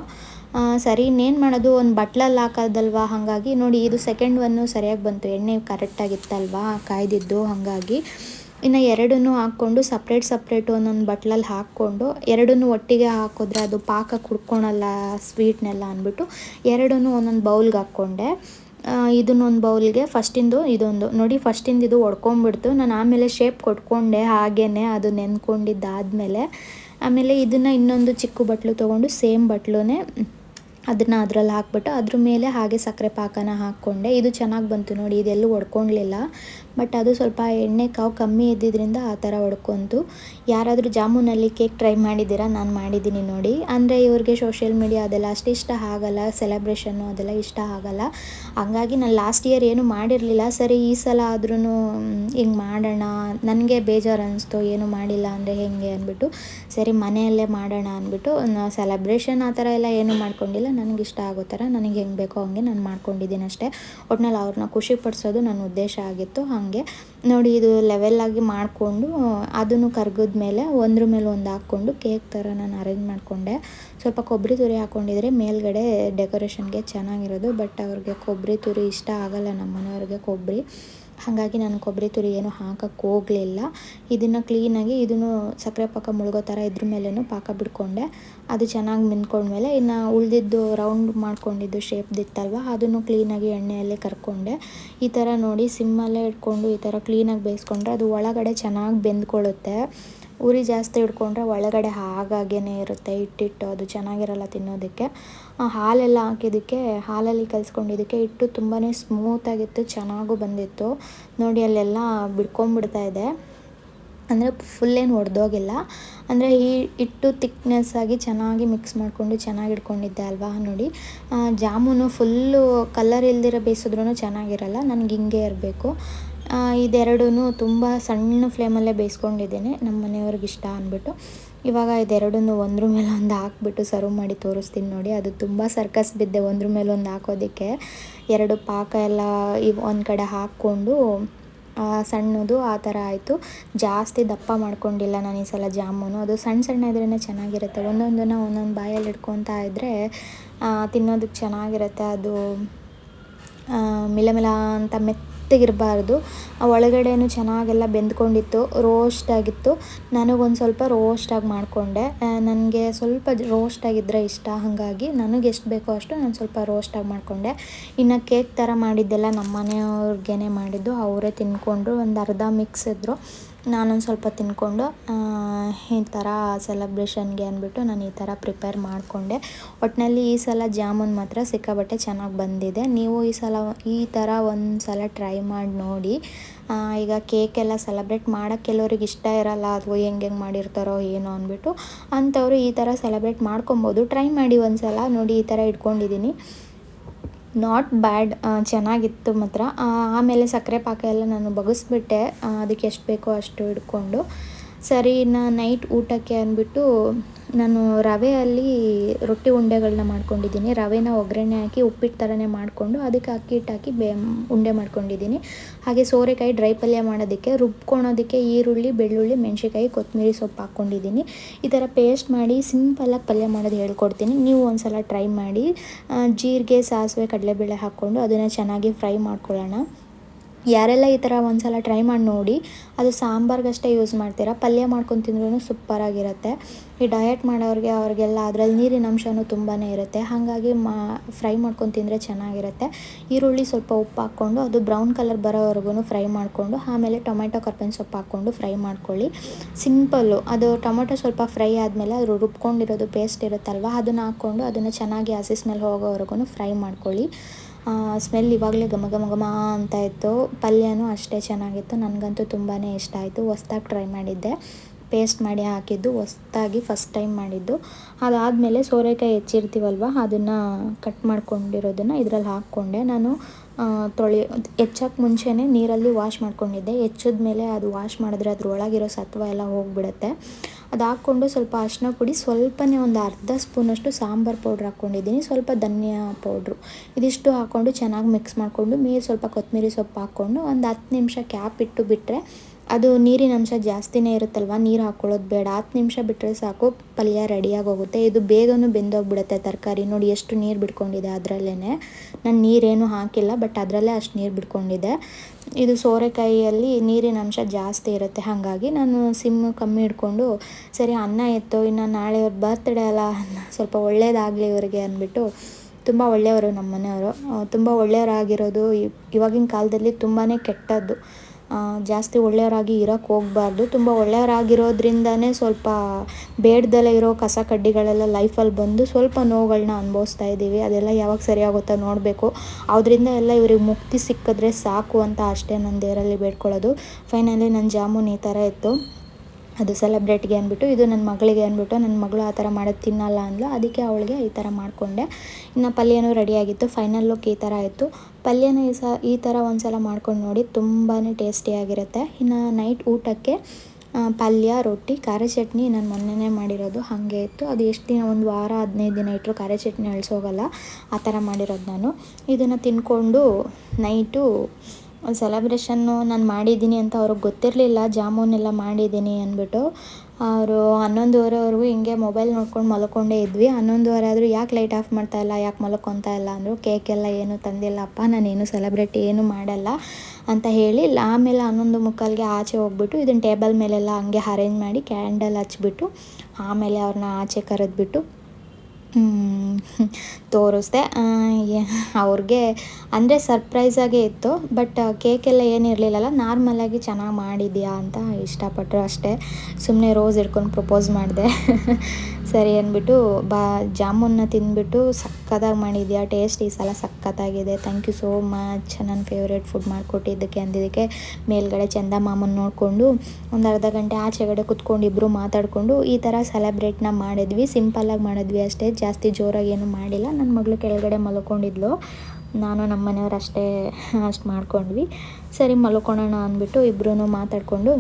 ಸರಿ, ಇನ್ನೇನು ಮಾಡೋದು? ಒಂದು ಬಟ್ಲಲ್ಲಿ ಹಾಕೋದಲ್ವಾ? ಹಾಗಾಗಿ ನೋಡಿ, ಇದು ಸೆಕೆಂಡ್ ಒನ್ನು ಸರಿಯಾಗಿ ಬಂತು. ಎಣ್ಣೆ ಕರೆಕ್ಟಾಗಿತ್ತಲ್ವಾ ಕಾಯ್ದಿದ್ದು, ಹಾಗಾಗಿ. ಇನ್ನು ಎರಡನ್ನೂ ಹಾಕ್ಕೊಂಡು ಸಪ್ರೇಟ್ ಸಪ್ರೇಟ್ ಒಂದೊಂದು ಬಟ್ಲಲ್ಲಿ ಹಾಕ್ಕೊಂಡು, ಎರಡನ್ನೂ ಒಟ್ಟಿಗೆ ಹಾಕಿದ್ರೆ ಅದು ಪಾಕ ಕುಡ್ಕೊಳಲ್ಲ ಸ್ವೀಟ್ನೆಲ್ಲ ಅಂದ್ಬಿಟ್ಟು, ಎರಡನ್ನೂ ಒಂದೊಂದು ಬೌಲ್ಗೆ ಹಾಕ್ಕೊಂಡೆ. ಇದನ್ನೊಂದು ಬೌಲ್ಗೆ ಫಸ್ಟಿಂದು ಇದೊಂದು. ನೋಡಿ ಫಸ್ಟಿಂದ ಇದು ಒಡ್ಕೊಂಡ್ಬಿಡ್ತು ನಾನು ಆಮೇಲೆ ಶೇಪ್ ಕೊಟ್ಕೊಂಡೆ ಹಾಗೇ ಅದು ನೆನ್ಕೊಂಡಿದ್ದಾದಮೇಲೆ. ಆಮೇಲೆ ಇದನ್ನು ಇನ್ನೊಂದು ಚಿಕ್ಕ ಬಟ್ಲು ತೊಗೊಂಡು ಸೇಮ್ ಬಟ್ಲುನೇ ಅದನ್ನು ಅದರಲ್ಲಿ ಹಾಕ್ಬಿಟ್ಟು ಅದ್ರ ಮೇಲೆ ಹಾಗೆ ಸಕ್ಕರೆ ಪಾಕನ ಹಾಕ್ಕೊಂಡೆ. ಇದು ಚೆನ್ನಾಗಿ ಬಂತು ನೋಡಿ, ಇದೆಲ್ಲೂ ಒಡ್ಕೊಳ್ಲಿಲ್ಲ ಬಟ್ ಅದು ಸ್ವಲ್ಪ ಎಣ್ಣೆ ಕಾವು ಕಮ್ಮಿ ಇದ್ದಿದ್ದರಿಂದ ಆ ಥರ ಹೊಡ್ಕೊಂತು. ಯಾರಾದರೂ ಜಾಮೂನಲ್ಲಿ ಕೇಕ್ ಟ್ರೈ ಮಾಡಿದ್ದೀರಾ? ನಾನು ಮಾಡಿದ್ದೀನಿ ನೋಡಿ. ಅಂದರೆ ಇವ್ರಿಗೆ ಸೋಷಿಯಲ್ ಮೀಡಿಯಾ ಅದೆಲ್ಲ ಅಷ್ಟು ಇಷ್ಟ ಆಗಲ್ಲ, ಸೆಲೆಬ್ರೇಷನ್ನು ಅದೆಲ್ಲ ಇಷ್ಟ ಆಗಲ್ಲ. ಹಂಗಾಗಿ ನಾನು ಲಾಸ್ಟ್ ಇಯರ್ ಏನು ಮಾಡಿರಲಿಲ್ಲ. ಸರಿ, ಈ ಸಲ ಆದ್ರೂ ಹಿಂಗೆ ಮಾಡೋಣ. ನನಗೆ ಬೇಜಾರು ಅನ್ನಿಸ್ತು ಏನು ಮಾಡಿಲ್ಲ ಅಂದರೆ ಹೇಗೆ ಅಂದ್ಬಿಟ್ಟು. ಸರಿ, ಮನೆಯಲ್ಲೇ ಮಾಡೋಣ ಅಂದ್ಬಿಟ್ಟು. ಸೆಲೆಬ್ರೇಷನ್ ಆ ಥರ ಎಲ್ಲ ಏನೂ ಮಾಡ್ಕೊಂಡಿಲ್ಲ. ನನಗೆ ಇಷ್ಟ ಆಗೋ ಥರ, ನನಗೆ ಹೆಂಗೆ ಬೇಕೋ ಹಂಗೆ ನಾನು ಮಾಡ್ಕೊಂಡಿದ್ದೀನಿ ಅಷ್ಟೇ. ಒಟ್ನಲ್ಲಿ ಅವ್ರನ್ನ ಖುಷಿ ಪಡಿಸೋದು ನನ್ನ ಉದ್ದೇಶ ಆಗಿತ್ತು. ಹಾಗೆ. ನೋಡಿ, ಇದು ಲೆವೆಲ್ಲಾಗಿ ಮಾಡಿಕೊಂಡು ಅದನ್ನು ಕರ್ಗದ ಮೇಲೆ ಒಂದ್ರ ಮೇಲೆ ಒಂದು ಹಾಕ್ಕೊಂಡು ಕೇಕ್ ಥರ ನಾನು ಅರೇಂಜ್ ಮಾಡಿಕೊಂಡೆ. ಸ್ವಲ್ಪ ಕೊಬ್ಬರಿ ತುರಿ ಹಾಕ್ಕೊಂಡಿದ್ರೆ ಮೇಲ್ಗಡೆ ಡೆಕೋರೇಷನ್ಗೆ ಚೆನ್ನಾಗಿರೋದು ಬಟ್ ಅವ್ರಿಗೆ ಕೊಬ್ಬರಿ ತುರಿ ಇಷ್ಟ ಆಗಲ್ಲ ನಮ್ಮ ಮನೆಯವ್ರಿಗೆ ಕೊಬ್ಬರಿ. ಹಾಗಾಗಿ ನಾನು ಕೊಬ್ಬರಿ ತುರಿ ಏನು ಹಾಕಕ್ಕೆ ಹೋಗಲಿಲ್ಲ. ಇದನ್ನು ಕ್ಲೀನಾಗಿ ಇದನ್ನು ಸಕ್ಕರೆ ಪಾಕ ಮುಳುಗೋ ಥರ ಇದ್ರ ಮೇಲೇನು ಪಾಕ ಬಿಡ್ಕೊಂಡೆ ಅದು ಚೆನ್ನಾಗಿ ಮಿನ್ಕೊಂಡ್ಮೇಲೆ ಇನ್ನು ಉಳಿದಿದ್ದು ರೌಂಡ್ ಮಾಡ್ಕೊಂಡಿದ್ದು ಶೇಪ್ದಿತ್ತಲ್ವ ಅದನ್ನು ಕ್ಲೀನಾಗಿ ಎಣ್ಣೆಯಲ್ಲಿ ಕರ್ಕೊಂಡೆ. ಈ ಥರ ನೋಡಿ ಸಿಮ್ಮಲ್ಲೇ ಇಟ್ಕೊಂಡು ಈ ಥರ ಕ್ಲೀನಾಗಿ ಬೇಯಿಸ್ಕೊಂಡ್ರೆ ಅದು ಒಳಗಡೆ ಚೆನ್ನಾಗಿ ಬೆಂದ್ಕೊಳ್ಳುತ್ತೆ. ಉರಿ ಜಾಸ್ತಿ ಹಿಡ್ಕೊಂಡ್ರೆ ಒಳಗಡೆ ಹಾಗಾಗೇ ಇರುತ್ತೆ, ಹಿಟ್ಟಿಟ್ಟು ಅದು ಚೆನ್ನಾಗಿರಲ್ಲ ತಿನ್ನೋದಕ್ಕೆ. ಹಾಲೆಲ್ಲ ಹಾಕಿದ್ದಕ್ಕೆ, ಹಾಲಲ್ಲಿ ಕಲಿಸ್ಕೊಂಡಿದ್ದಕ್ಕೆ ಹಿಟ್ಟು ತುಂಬಾ ಸ್ಮೂತಾಗಿತ್ತು ಚೆನ್ನಾಗೂ ಬಂದಿತ್ತು. ನೋಡಿ, ಅಲ್ಲೆಲ್ಲ ಬಿಡ್ಕೊಂಬಿಡ್ತಾ ಇದೆ. ಅಂದರೆ ಫುಲ್ ಏನು ಒಡೆದೋಗಿಲ್ಲ. ಅಂದರೆ ಈ ಹಿಟ್ಟು ತಿಕ್ನೆಸ್ಸಾಗಿ ಚೆನ್ನಾಗಿ ಮಿಕ್ಸ್ ಮಾಡಿಕೊಂಡು ಚೆನ್ನಾಗಿ ಇಟ್ಕೊಂಡಿದ್ದೆ ಅಲ್ವಾ, ನೋಡಿ. ಜಾಮೂನು ಫುಲ್ಲು ಕಲರ್ ಇಲ್ದಿರ ಬೇಯಿಸಿದ್ರೂ ಚೆನ್ನಾಗಿರಲ್ಲ, ನನಗೆ ಹಿಂಗೆ ಇರಬೇಕು. ಇದೆರಡೂ ತುಂಬ ಸಣ್ಣ ಫ್ಲೇಮಲ್ಲೇ ಬೇಯಿಸ್ಕೊಂಡಿದ್ದೇನೆ. ನಮ್ಮ ಮನೆಯವ್ರಿಗೆ ಇಷ್ಟ ಅಂದ್ಬಿಟ್ಟು ಇವಾಗ ಇದೆರಡನ್ನೂ ಒಂದ್ರ ಮೇಲೆ ಒಂದು ಹಾಕ್ಬಿಟ್ಟು ಸರ್ವ್ ಮಾಡಿ ತೋರಿಸ್ತೀನಿ ನೋಡಿ. ಅದು ತುಂಬ ಸರ್ಕಸ್ ಬಿದ್ದೆ ಒಂದ್ರ ಮೇಲೆ ಒಂದು ಹಾಕೋದಕ್ಕೆ. ಎರಡು ಪಾಕ ಎಲ್ಲ ಇವ್ ಒಂದು ಕಡೆ ಹಾಕ್ಕೊಂಡು ಸಣ್ಣದು ಆ ಥರ ಆಯಿತು. ಜಾಸ್ತಿ ದಪ್ಪ ಮಾಡ್ಕೊಂಡಿಲ್ಲ ನಾನು ಈ ಸಲ ಜಾಮೂನು. ಅದು ಸಣ್ಣ ಸಣ್ಣ ಇದ್ರೇ ಚೆನ್ನಾಗಿರುತ್ತೆ. ಒಂದೊಂದನ್ನು ಒಂದೊಂದು ಬಾಯಲ್ಲಿ ಇಟ್ಕೊತಾ ಇದ್ದರೆ ತಿನ್ನೋದಕ್ಕೆ ಚೆನ್ನಾಗಿರುತ್ತೆ. ಅದು ಮಿಲಮಿಲ ಮಿಲ ಅಂತ ಮೆತ್ತಗಿರಬಾರ್ದು ಒಳಗಡೆಯೂ ಚೆನ್ನಾಗೆಲ್ಲ ಬೆಂದ್ಕೊಂಡಿತ್ತು ರೋಸ್ಟ್ ಆಗಿತ್ತು. ನನಗೊಂದು ಸ್ವಲ್ಪ ರೋಸ್ಟಾಗಿ ಮಾಡಿಕೊಂಡೆ. ನನಗೆ ಸ್ವಲ್ಪ ರೋಸ್ಟ್ ಆಗಿದ್ದರೆ ಇಷ್ಟ, ಹಾಗಾಗಿ ನನಗೆ ಎಷ್ಟು ಬೇಕೋ ಅಷ್ಟು ನಾನು ಸ್ವಲ್ಪ ರೋಸ್ಟಾಗಿ ಮಾಡಿಕೊಂಡೆ. ಇನ್ನು ಕೇಕ್ ಥರ ಮಾಡಿದ್ದೆಲ್ಲ ನಮ್ಮ ಮನೆಯವ್ರಿಗೇ ಮಾಡಿದ್ದು, ಅವರೇ ತಿನ್ಕೊಂಡ್ರು ಒಂದು ಅರ್ಧ ಮಿಕ್ಸ್ ಇದ್ದರು ನಾನೊಂದು ಸ್ವಲ್ಪ ತಿನ್ಕೊಂಡು ಆ, ಈ ಥರ ಸೆಲೆಬ್ರೇಷನ್ಗೆ ಅಂದ್ಬಿಟ್ಟು ನಾನು ಈ ಥರ ಪ್ರಿಪೇರ್ ಮಾಡಿಕೊಂಡೆ. ಒಟ್ಟಿನಲ್ಲಿ ಈ ಸಲ ಜಾಮೂನ್ ಮಾತ್ರ ಸಿಕ್ಕಾಬಟ್ಟೆ ಚೆನ್ನಾಗಿ ಬಂದಿದೆ. ನೀವು ಈ ಸಲ ಈ ಥರ ಒಂದು ಸಲ ಟ್ರೈ ಮಾಡಿ ನೋಡಿ. ಈಗ ಕೇಕ್ ಎಲ್ಲ ಸೆಲೆಬ್ರೇಟ್ ಮಾಡೋಕ್ಕೆ ಕೆಲವ್ರಿಗೆ ಇಷ್ಟ ಇರಲ್ಲ ಅಥವಾ ಹೆಂಗೆ ಹೆಂಗೆ ಮಾಡಿರ್ತಾರೋ ಏನೋ ಅಂದ್ಬಿಟ್ಟು ಅಂಥವ್ರು ಈ ಥರ ಸೆಲೆಬ್ರೇಟ್ ಮಾಡ್ಕೊಬೋದು. ಟ್ರೈ ಮಾಡಿ ಒಂದು ಸಲ ನೋಡಿ ಈ ಥರ ಇಟ್ಕೊಂಡಿದ್ದೀನಿ. ನಾಟ್ ಬ್ಯಾಡ್ ಚೆನ್ನಾಗಿತ್ತು ಮಾತ್ರ. ಆಮೇಲೆ ಸಕ್ಕರೆ ಪಾಕ ಎಲ್ಲ ನಾನು ಬಗಸ್ಬಿಟ್ಟೆ. ಅದಕ್ಕೆ ಎಷ್ಟು ಬೇಕೋ ಅಷ್ಟು ಹಿಡ್ಕೊಂಡು. ಸರಿ ನೈಟ್ ಊಟಕ್ಕೆ ಅಂದ್ಬಿಟ್ಟು ನಾನು ರವೆಯಲ್ಲಿ ರೊಟ್ಟಿ ಉಂಡೆಗಳನ್ನ ಮಾಡ್ಕೊಂಡಿದ್ದೀನಿ. ರವೆನ ಒಗ್ಗರಣೆ ಹಾಕಿ ಉಪ್ಪಿಟ್ಟು ಥರನೇ ಮಾಡಿಕೊಂಡು ಅದಕ್ಕೆ ಅಕ್ಕಿ ಹಿಟ್ಟು ಹಾಕಿ ಬೇ, ಉಂಡೆ ಮಾಡ್ಕೊಂಡಿದ್ದೀನಿ. ಹಾಗೆ ಸೋರೆಕಾಯಿ ಡ್ರೈ ಪಲ್ಯ ಮಾಡೋದಕ್ಕೆ ರುಬ್ಕೊಳೋದಕ್ಕೆ ಈರುಳ್ಳಿ, ಬೆಳ್ಳುಳ್ಳಿ ಮೆಣಸಿಕಾಯಿ ಕೊತ್ತಂಬರಿ ಸೊಪ್ಪು ಹಾಕ್ಕೊಂಡಿದ್ದೀನಿ. ಈ ಥರ ಪೇಸ್ಟ್ ಮಾಡಿ ಸಿಂಪಲಾಗಿ ಪಲ್ಯ ಮಾಡೋದು ಹೇಳ್ಕೊಡ್ತೀನಿ. ನೀವು ಒಂದ್ಸಲ ಟ್ರೈ ಮಾಡಿ. ಜೀರಿಗೆ, ಸಾಸಿವೆ, ಕಡಲೆಬೇಳೆ ಹಾಕ್ಕೊಂಡು ಅದನ್ನು ಚೆನ್ನಾಗಿ ಫ್ರೈ ಮಾಡ್ಕೊಳ್ಳೋಣ. ಯಾರೆಲ್ಲ ಈ ಥರ ಒಂದ್ಸಲ ಟ್ರೈ ಮಾಡಿ ನೋಡಿ. ಅದು ಸಾಂಬಾರ್ಗಷ್ಟೇ ಯೂಸ್ ಮಾಡ್ತೀರಾ? ಪಲ್ಯ ಮಾಡ್ಕೊಂಡು ತಿಂದ್ರೂ ಸೂಪರಾಗಿರುತ್ತೆ. ಈ ಡಯಟ್ ಮಾಡೋರಿಗೆ ಅವ್ರಿಗೆಲ್ಲ ಅದರಲ್ಲಿ ನೀರಿನ ಅಂಶವೂ ತುಂಬಾ ಇರುತ್ತೆ. ಹಾಗಾಗಿ ಮಾ, ಫ್ರೈ ಮಾಡ್ಕೊಂಡು ತಿಂದರೆ ಚೆನ್ನಾಗಿರುತ್ತೆ. ಈರುಳ್ಳಿ ಸ್ವಲ್ಪ ಉಪ್ಪು ಹಾಕ್ಕೊಂಡು, ಅದು ಬ್ರೌನ್ ಕಲರ್ ಬರೋವರೆಗೂ ಫ್ರೈ ಮಾಡಿಕೊಂಡು, ಆಮೇಲೆ ಟೊಮೆಟೊ ಕರ್ಬೇವಿನ ಸೊಪ್ಪು ಹಾಕ್ಕೊಂಡು ಫ್ರೈ ಮಾಡ್ಕೊಳ್ಳಿ. ಸಿಂಪಲ್ಲು, ಅದು ಟೊಮೆಟೊ ಸ್ವಲ್ಪ ಫ್ರೈ ಆದಮೇಲೆ ಅದು ರುಬ್ಕೊಂಡಿರೋದು ಪೇಸ್ಟ್ ಇರುತ್ತಲ್ವ, ಅದನ್ನು ಹಾಕ್ಕೊಂಡು ಅದನ್ನು ಚೆನ್ನಾಗಿ ಹಸಿ ಮೇಲೆ ಹೋಗೋವರೆಗೂ ಫ್ರೈ ಮಾಡ್ಕೊಳ್ಳಿ. ಸ್ಮೆಲ್ ಇವಾಗಲೇ ಘಮ ಘಮ ಘಮ ಅಂತ ಇತ್ತು. ಪಲ್ಯನೂ ಅಷ್ಟೇ ಚೆನ್ನಾಗಿತ್ತು. ನನಗಂತೂ ತುಂಬಾ ಇಷ್ಟ ಆಯಿತು. ಹೊಸ್ದಾಗಿ ಟ್ರೈ ಮಾಡಿದ್ದೆ. ಪೇಸ್ಟ್ ಮಾಡಿ ಹಾಕಿದ್ದು, ಹೊಸ್ದಾಗಿ ಫಸ್ಟ್ ಟೈಮ್ ಮಾಡಿದ್ದು. ಅದಾದಮೇಲೆ ಸೋರೆಕಾಯಿ ಹೆಚ್ಚಿರ್ತೀವಲ್ವ, ಅದನ್ನು ಕಟ್ ಮಾಡ್ಕೊಂಡಿರೋದನ್ನು ಇದರಲ್ಲಿ ಹಾಕ್ಕೊಂಡೆ. ನಾನು ತೊಳೆ ಹೆಚ್ಚೋಕ್ಕೆ ಮುಂಚೆನೇ ನೀರಲ್ಲಿ ವಾಶ್ ಮಾಡ್ಕೊಂಡಿದ್ದೆ. ಹೆಚ್ಚಿದ ಮೇಲೆ ಅದು ವಾಶ್ ಮಾಡಿದ್ರೆ ಅದ್ರೊಳಗಿರೋ ಸತ್ವ ಎಲ್ಲ ಹೋಗಿಬಿಡುತ್ತೆ. ಅದು ಹಾಕ್ಕೊಂಡು ಸ್ವಲ್ಪ ಅರಿಶಿನ ಪುಡಿ, ಸ್ವಲ್ಪನೇ ಒಂದು ಅರ್ಧ ಸ್ಪೂನಷ್ಟು ಸಾಂಬಾರು ಪೌಡ್ರ್ ಹಾಕ್ಕೊಂಡಿದ್ದೀನಿ. ಸ್ವಲ್ಪ ಧನಿಯಾ ಪೌಡ್ರು ಇದಿಷ್ಟು ಹಾಕ್ಕೊಂಡು ಚೆನ್ನಾಗಿ ಮಿಕ್ಸ್ ಮಾಡಿಕೊಂಡು, ಮೇಲೆ ಸ್ವಲ್ಪ ಕೊತ್ತಂಬರಿ ಸೊಪ್ಪು ಹಾಕ್ಕೊಂಡು ಒಂದು ಹತ್ತು ನಿಮಿಷ ಕ್ಯಾಪ್ ಇಟ್ಟು ಬಿಟ್ಟರೆ ಅದು ನೀರಿನ ಅಂಶ ಜಾಸ್ತಿನೇ ಇರುತ್ತಲ್ವ? ನೀರು ಹಾಕ್ಕೊಳ್ಳೋದು ಬೇಡ. ಹತ್ತು ನಿಮಿಷ ಬಿಟ್ಟರೆ ಸಾಕು, ಪಲ್ಯ ರೆಡಿಯಾಗಿ ಹೋಗುತ್ತೆ ಇದು ಬೇಗನೂ ಬೆಂದೋಗ್ಬಿಡುತ್ತೆ ತರಕಾರಿ. ನೋಡಿ ಎಷ್ಟು ನೀರು ಬಿಟ್ಕೊಂಡಿದೆ ಅದರಲ್ಲೇ ನಾನು ನೀರೇನು ಹಾಕಿಲ್ಲ, ಬಟ್ ಅದರಲ್ಲೇ ಅಷ್ಟು ನೀರು ಬಿಟ್ಕೊಂಡಿದೆ. ಇದು ಸೋರೆಕಾಯಿಯಲ್ಲಿ ನೀರಿನ ಅಂಶ ಜಾಸ್ತಿ ಇರುತ್ತೆ. ಹಾಗಾಗಿ ನಾನು ಸಿಮ್ ಕಮ್ಮಿ ಇಟ್ಕೊಂಡು ಸರಿ ಅನ್ನ ಇತ್ತು ಇನ್ನು ನಾಳೆ ಅವ್ರ ಬರ್ತ್ಡೇ ಅಲ್ಲ ಸ್ವಲ್ಪ ಒಳ್ಳೇದಾಗಲಿ ಇವರಿಗೆ ಅಂದ್ಬಿಟ್ಟು, ತುಂಬ ಒಳ್ಳೆಯವರು ನಮ್ಮ ಮನೆಯವರು ತುಂಬ ಒಳ್ಳೆಯವರಾಗಿರೋದು ಇವಾಗಿನ ಕಾಲದಲ್ಲಿ ತುಂಬಾ ಕೆಟ್ಟದ್ದು. ಜಾಸ್ತಿ ಒಳ್ಳೆಯವರಾಗಿ ಇರೋಕ್ಕೆ ಹೋಗಬಾರ್ದು. ತುಂಬ ಒಳ್ಳೆಯವರಾಗಿರೋದ್ರಿಂದನೇ ಸ್ವಲ್ಪ ಬೇಡ್ದೆಲೆ ಇರೋ ಕಸ ಕಡ್ಡಿಗಳೆಲ್ಲ ಲೈಫಲ್ಲಿ ಬಂದು ಸ್ವಲ್ಪ ನೋವುಗಳನ್ನ ಅನುಭವಿಸ್ತಾ ಇದ್ದೀವಿ. ಅದೆಲ್ಲ ಯಾವಾಗ ಸರಿಯಾಗುತ್ತೋ ನೋಡಬೇಕು. ಅದರಿಂದ ಎಲ್ಲ ಇವ್ರಿಗೆ ಮುಕ್ತಿ ಸಿಕ್ಕಿದ್ರೆ ಸಾಕು ಅಂತ ಅಷ್ಟೇ ನನ್ನ ದೇವರಲ್ಲಿ ಬೇಡ್ಕೊಳ್ಳೋದು. ಫೈನಲಿ ನನ್ನ ಜಾಮೂನ್ ಈ ಥರ ಇತ್ತು. ಅದು ಸೆಲೆಬ್ರೇಟ್ಗೆ ಅಂದ್ಬಿಟ್ಟು, ಇದು ನನ್ನ ಮಗಳಿಗೆ ಅಂದ್ಬಿಟ್ಟು, ನನ್ನ ಮಗಳು ಆ ಥರ ಮಾಡೋದು ತಿನ್ನಲ್ಲ ಅಂದ್ಲು. ಅದಕ್ಕೆ ಅವಳಿಗೆ ಈ ಥರ ಮಾಡಿಕೊಂಡೆ. ಇನ್ನು ಪಲ್ಯನೂ ರೆಡಿಯಾಗಿತ್ತು ಫೈನಲ್ ಲುಕ್ ಈ ಥರ ಇತ್ತು. ಪಲ್ಯನ ಈ ಸ, ಈ ಥರ ಒಂದು ಸಲ ಮಾಡ್ಕೊಂಡು ನೋಡಿ ತುಂಬಾ ಟೇಸ್ಟಿಯಾಗಿರುತ್ತೆ ಇನ್ನು ನೈಟ್ ಊಟಕ್ಕೆ ಪಲ್ಯ, ರೊಟ್ಟಿ, ಖಾರ ಚಟ್ನಿ ನಾನು ಮೊನ್ನೆನೇ ಮಾಡಿರೋದು. ಹಾಗೆ ಇತ್ತು. ಅದು ಎಷ್ಟು ದಿನ, ಒಂದು ವಾರ, ಹದಿನೈದು ದಿನ ಇಟ್ಟರು ಖಾರ ಚಟ್ನಿ ಅಳಿಸೋಗಲ್ಲ. ಆ ಥರ ಮಾಡಿರೋದು ನಾನು. ಇದನ್ನು ತಿನ್ಕೊಂಡು ನೈಟು ಸೆಲೆಬ್ರೇಷನ್ನು ನಾನು ಮಾಡಿದ್ದೀನಿ ಅಂತ ಅವ್ರಿಗೆ ಗೊತ್ತಿರಲಿಲ್ಲ, ಜಾಮೂನೆಲ್ಲ ಮಾಡಿದ್ದೀನಿ ಅಂದ್ಬಿಟ್ಟು. ಅವರು ಹನ್ನೊಂದುವರೆವರೆಗೂ ಹಿಂಗೆ ಮೊಬೈಲ್ ನೋಡ್ಕೊಂಡು ಮಲ್ಕೊಂಡೇ ಇದ್ವಿ. ಹನ್ನೊಂದುವರೆ ಆದರೂ ಯಾಕೆ ಲೈಟ್ ಆಫ್ ಮಾಡ್ತಾ ಇಲ್ಲ, ಯಾಕೆ ಮಲ್ಕೊತಾ ಇಲ್ಲ ಅಂದರು ಕೇಕೆಲ್ಲ ಏನು ತಂದಿಲ್ಲಪ್ಪ ನಾನೇನು ಸೆಲೆಬ್ರೇಟ್ ಏನು ಮಾಡಲ್ಲ ಅಂತ ಹೇಳಿ ಆಮೇಲೆ ಹನ್ನೊಂದು ಮುಕ್ಕಾಲ್ಗೆ ಆಚೆ ಹೋಗ್ಬಿಟ್ಟು ಇದನ್ನು ಟೇಬಲ್ ಮೇಲೆಲ್ಲ ಹಂಗೆ ಅರೇಂಜ್ ಮಾಡಿ ಕ್ಯಾಂಡಲ್ ಹಚ್ಚಿಬಿಟ್ಟು ಆಮೇಲೆ ಅವ್ರನ್ನ ಆಚೆ ಕರೆದ್ಬಿಟ್ಟು ತೋರಿಸ್ದೆ. ಅವ್ರಿಗೆ ಅಂದರೆ ಸರ್ಪ್ರೈಸಾಗೇ ಇತ್ತು ಬಟ್ ಕೇಕೆಲ್ಲ ಏನಿರಲಿಲ್ಲಲ್ಲ ನಾರ್ಮಲಾಗಿ ಚೆನ್ನಾಗಿ ಮಾಡಿದ್ಯಾ ಅಂತ ಇಷ್ಟಪಟ್ಟರು ಅಷ್ಟೇ. ಸುಮ್ಮನೆ ರೋಸ್ ಹಿಡ್ಕೊಂಡು ಪ್ರಪೋಸ್ ಮಾಡಿದೆ. ಸರಿ ಅಂದ್ಬಿಟ್ಟು ಬಾ ಜಾಮೂನ್ನ ತಿಂದ್ಬಿಟ್ಟು ಸಕ್ಕತ್ತಾಗಿ ಮಾಡಿದ್ಯಾ? ಟೇಸ್ಟ್ ಈ ಸಲ ಸಕ್ಕತ್ತಾಗಿದೆ ಥ್ಯಾಂಕ್ ಯು ಸೋ ಮಚ್ ನನ್ನ ಫೇವ್ರೇಟ್ ಫುಡ್ ಮಾಡಿಕೊಟ್ಟಿದ್ದಕ್ಕೆ ಅಂದಿದ್ದಕ್ಕೆ ಮೇಲ್ಗಡೆ ಚಂದ ಮಾಮನ್ ನೋಡಿಕೊಂಡು ಒಂದು ಅರ್ಧ ಗಂಟೆ ಆಚೆಗಡೆ ಕುತ್ಕೊಂಡು ಇಬ್ಬರು ಮಾತಾಡಿಕೊಂಡು ಈ ಥರ ಸೆಲೆಬ್ರೇಟ್ನ ಮಾಡಿದ್ವಿ. ಸಿಂಪಲ್ಲಾಗಿ ಮಾಡಿದ್ವಿ ಅಷ್ಟೇ. ಜಾಸ್ತಿ ಜೋರಾಗಿ ಏನು ಮಾಡಿಲ್ಲ. ನನ್ನ ಮಗಳು ಕೆಳಗಡೆ ಮಲ್ಕೊಂಡಿದ್ಲು. ನಾನು ನಮ್ಮ ಮನೆಯವ್ರು ಅಷ್ಟೇ, ಅಷ್ಟು ಮಾಡ್ಕೊಂಡ್ವಿ. ಸರಿ ಮಲ್ಕೊಳ್ಳೋಣ ಅಂದ್ಬಿಟ್ಟು ಇಬ್ಬರೂ ಮಾತಾಡಿಕೊಂಡು